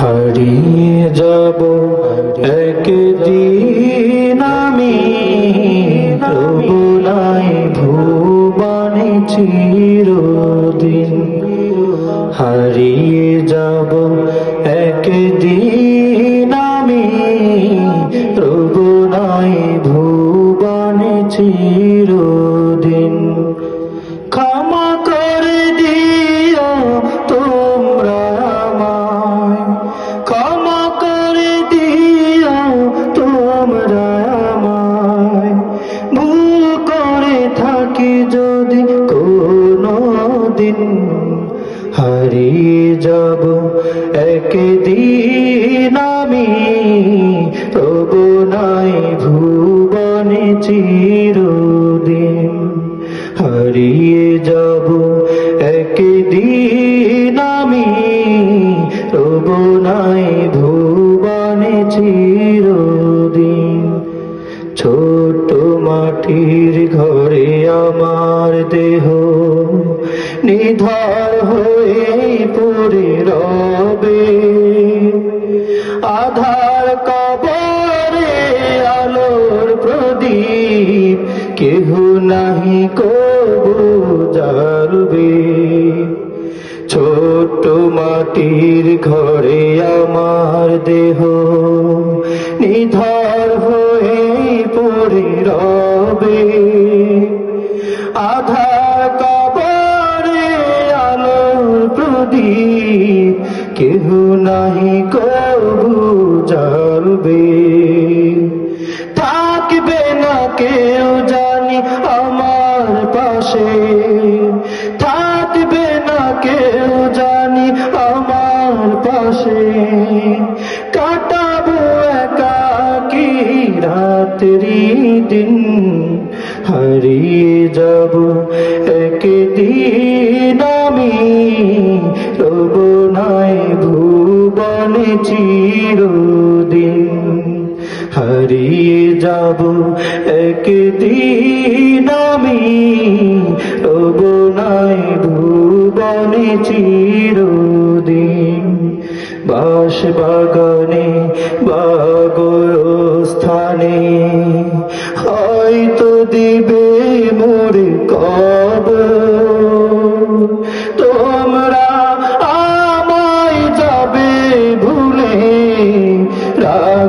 হারিয়ে যাব একদিন আমি তবু নাই হারিয়ে যাব, একদিন আমি তবু নাই ভুবনে চিরদিন হারিয়ে যাব, একদিন আমি তবু নাই ভুবনে চিরদিন। ছোট মাটির ঘরে আমার দেহ নিধার কেহ নাহি কবু জ্বালবে ছোট মাটির ঘরে আমার দেহ, নিধার হয়ে পড়ে রবে। আধার কবরে আলোর প্রদীপ, কেহ নাহি কবু জ্বালবে আমার পাশে থাকবে না কেউ জানি আমার পাশে। কাটাবো একাকি রাত্রি দিন? হারিয়ে যাব একদিন আমি। রব নাই ভুবনে হারিয়ে যাব একদিন আমি। রব নাই ভুবনে চিরদিন। বাস বাগানে বাগর স্থানে হয়তো দিবে মোর কব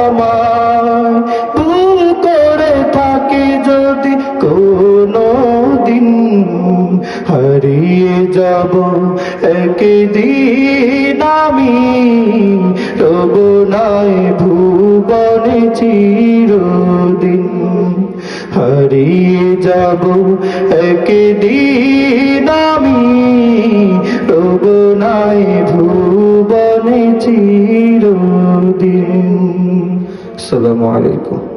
আমায় ভুল করে যদি কোনো হারিয়ে যাব। একদিন আমি রব নাই ভুবনে চিরদিন হারিয়ে যাব। একদিন আমি রব নাই ভুবনে চিরদিন আসসালামু আলাইকুম।